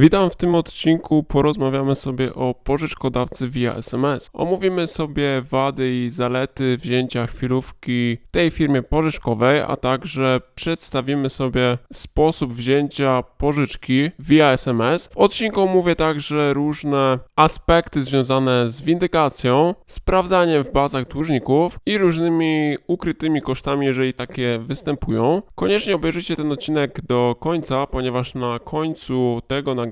Witam w tym odcinku. Porozmawiamy sobie o pożyczkodawcy via SMS. Omówimy sobie wady i zalety wzięcia chwilówki tej firmie pożyczkowej, a także przedstawimy sobie sposób wzięcia pożyczki via SMS. W odcinku omówię także różne aspekty związane z windykacją, sprawdzaniem w bazach dłużników i różnymi ukrytymi kosztami, jeżeli takie występują. Koniecznie obejrzyjcie ten odcinek do końca, ponieważ na końcu tego nagrania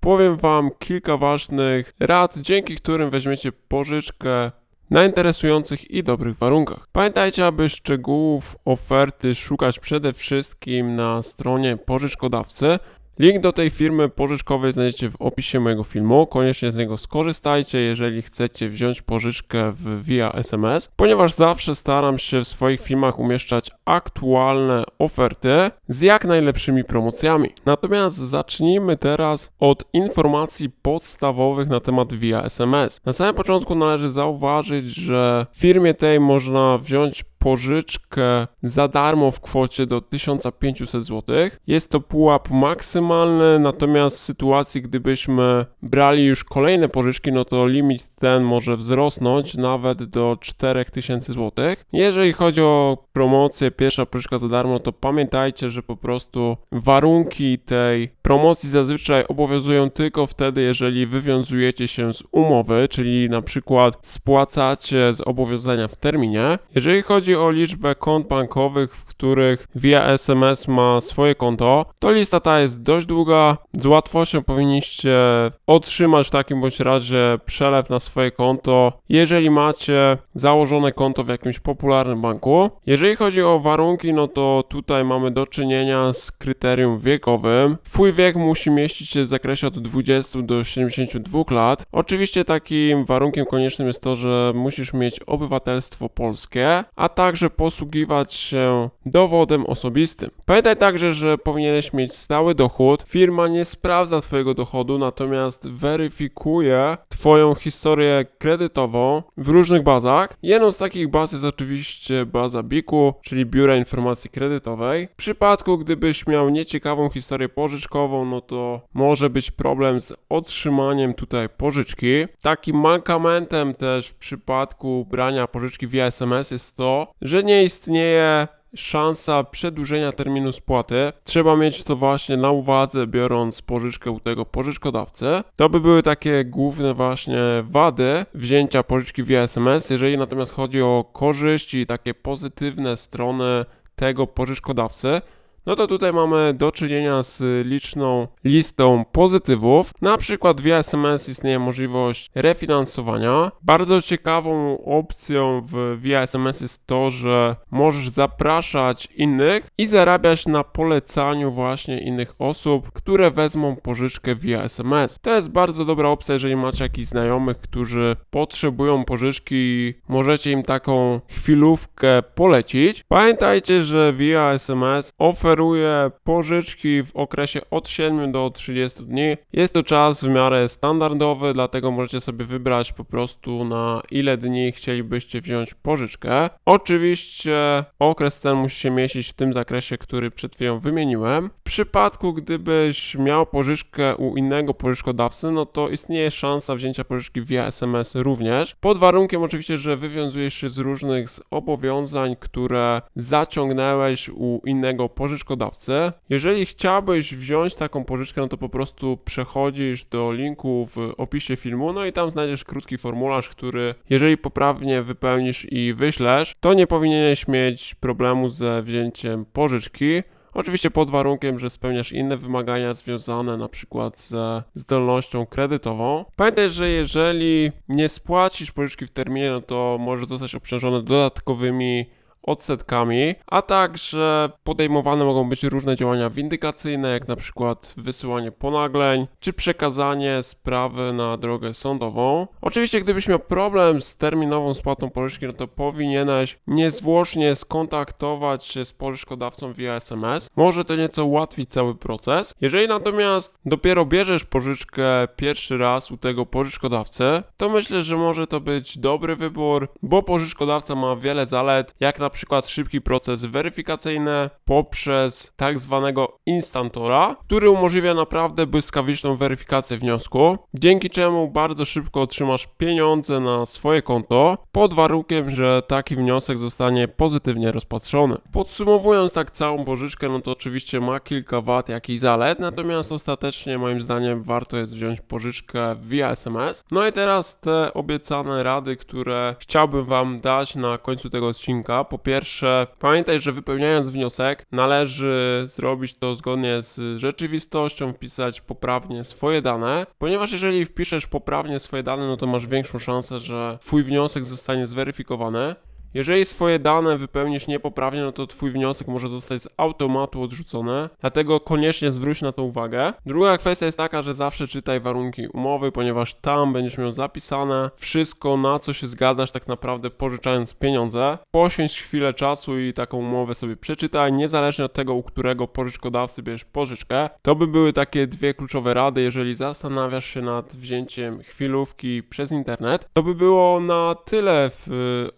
powiem Wam kilka ważnych rad, dzięki którym weźmiecie pożyczkę na interesujących i dobrych warunkach. Pamiętajcie, aby szczegółów oferty szukać przede wszystkim na stronie pożyczkodawcy. Link do tej firmy pożyczkowej znajdziecie w opisie mojego filmu. Koniecznie z niego skorzystajcie, jeżeli chcecie wziąć pożyczkę w, via SMS, ponieważ zawsze staram się w swoich filmach umieszczać aktualne oferty z jak najlepszymi promocjami. Natomiast zacznijmy teraz od informacji podstawowych na temat via SMS. Na samym początku należy zauważyć, że w firmie tej można wziąć pożyczkę za darmo w kwocie do 1500 zł. Jest to pułap maksymalny, natomiast w sytuacji, gdybyśmy brali już kolejne pożyczki, no to limit ten może wzrosnąć nawet do 4000 zł. Jeżeli chodzi o promocję, pierwsza pożyczka za darmo, to pamiętajcie, że po prostu warunki tej promocji zazwyczaj obowiązują tylko wtedy, jeżeli wywiązujecie się z umowy, czyli na przykład spłacacie zobowiązania w terminie. Jeżeli chodzi o liczbę kont bankowych, w których via SMS ma swoje konto, to lista ta jest dość długa. Z łatwością powinniście otrzymać w takim bądź razie przelew na swoje konto, jeżeli macie założone konto w jakimś popularnym banku. Jeżeli chodzi o warunki, no to tutaj mamy do czynienia z kryterium wiekowym. Twój wiek musi mieścić się w zakresie od 20 do 72 lat. Oczywiście takim warunkiem koniecznym jest to, że musisz mieć obywatelstwo polskie, a także posługiwać się dowodem osobistym. Pamiętaj także, że powinieneś mieć stały dochód. Firma nie sprawdza Twojego dochodu, natomiast weryfikuje Twoją historię kredytową w różnych bazach. Jedną z takich baz jest oczywiście baza BIK-u, czyli Biura Informacji Kredytowej. W przypadku, gdybyś miał nieciekawą historię pożyczkową, no to może być problem z otrzymaniem tutaj pożyczki. Takim mankamentem też w przypadku brania pożyczki via SMS jest to, że nie istnieje szansa przedłużenia terminu spłaty. Trzeba mieć to właśnie na uwadze, biorąc pożyczkę u tego pożyczkodawcy. To by były takie główne właśnie wady wzięcia pożyczki via SMS. Jeżeli natomiast chodzi o korzyści i takie pozytywne strony tego pożyczkodawcy, no to tutaj mamy do czynienia z liczną listą pozytywów. Na przykład via SMS istnieje możliwość refinansowania. Bardzo ciekawą opcją w via SMS jest to, że możesz zapraszać innych i zarabiać na polecaniu właśnie innych osób, które wezmą pożyczkę via SMS. To jest bardzo dobra opcja, jeżeli macie jakichś znajomych, którzy potrzebują pożyczki możecie im taką chwilówkę polecić. Pamiętajcie, że via SMS oferuje oferuje pożyczki w okresie od 7 do 30 dni. Jest to czas w miarę standardowy, dlatego możecie sobie wybrać po prostu na ile dni chcielibyście wziąć pożyczkę. Oczywiście okres ten musi się mieścić w tym zakresie, który przed chwilą wymieniłem. W przypadku, gdybyś miał pożyczkę u innego pożyczkodawcy, no to istnieje szansa wzięcia pożyczki via SMS również. Pod warunkiem oczywiście, że wywiązujesz się z różnych zobowiązań, które zaciągnęłeś u innego pożyczkodawcy pożyczkodawcę. Jeżeli chciałbyś wziąć taką pożyczkę, no to po prostu przechodzisz do linku w opisie filmu, no i tam znajdziesz krótki formularz, który jeżeli poprawnie wypełnisz i wyślesz, to nie powinieneś mieć problemu ze wzięciem pożyczki. Oczywiście pod warunkiem, że spełniasz inne wymagania związane na przykład ze zdolnością kredytową. Pamiętaj, że jeżeli nie spłacisz pożyczki w terminie, no to możesz zostać obciążony dodatkowymi odsetkami, a także podejmowane mogą być różne działania windykacyjne, jak na przykład wysyłanie ponagleń, czy przekazanie sprawy na drogę sądową. Oczywiście, gdybyś miał problem z terminową spłatą pożyczki, no to powinieneś niezwłocznie skontaktować się z pożyczkodawcą via SMS. Może to nieco ułatwić cały proces. Jeżeli natomiast dopiero bierzesz pożyczkę pierwszy raz u tego pożyczkodawcy, to myślę, że może to być dobry wybór, bo pożyczkodawca ma wiele zalet, jak na przykład szybki proces weryfikacyjny poprzez tak zwanego instantora, który umożliwia naprawdę błyskawiczną weryfikację wniosku, dzięki czemu bardzo szybko otrzymasz pieniądze na swoje konto, pod warunkiem, że taki wniosek zostanie pozytywnie rozpatrzony. Podsumowując tak całą pożyczkę, no to oczywiście ma kilka wad, jak i zalet, natomiast ostatecznie moim zdaniem warto jest wziąć pożyczkę via SMS. No i teraz te obiecane rady, które chciałbym Wam dać na końcu tego odcinka. Po pierwsze, pamiętaj, że wypełniając wniosek należy zrobić to zgodnie z rzeczywistością, wpisać poprawnie swoje dane, ponieważ jeżeli wpiszesz poprawnie swoje dane, no to masz większą szansę, że Twój wniosek zostanie zweryfikowany. Jeżeli swoje dane wypełnisz niepoprawnie, no to twój wniosek może zostać z automatu odrzucony, dlatego koniecznie zwróć na to uwagę. Druga kwestia jest taka, że zawsze czytaj warunki umowy, ponieważ tam będziesz miał zapisane wszystko, na co się zgadzasz tak naprawdę pożyczając pieniądze. Poświęć chwilę czasu i taką umowę sobie przeczytaj, niezależnie od tego, u którego pożyczkodawcy bierzesz pożyczkę. To by były takie dwie kluczowe rady, jeżeli zastanawiasz się nad wzięciem chwilówki przez internet. To by było na tyle w y,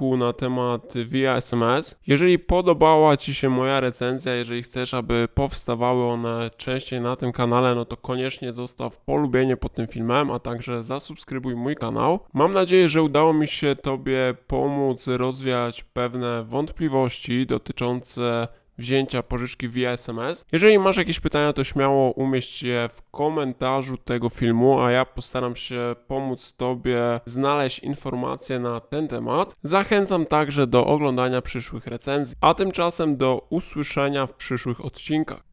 na temat via SMS. Jeżeli podobała Ci się moja recenzja, jeżeli chcesz, aby powstawały one częściej na tym kanale, no to koniecznie zostaw polubienie pod tym filmem, a także zasubskrybuj mój kanał. Mam nadzieję, że udało mi się Tobie pomóc rozwiać pewne wątpliwości dotyczące wzięcia pożyczki via SMS. Jeżeli masz jakieś pytania, to śmiało umieść je w komentarzu tego filmu, a ja postaram się pomóc Tobie znaleźć informacje na ten temat. Zachęcam także do oglądania przyszłych recenzji, a tymczasem do usłyszenia w przyszłych odcinkach.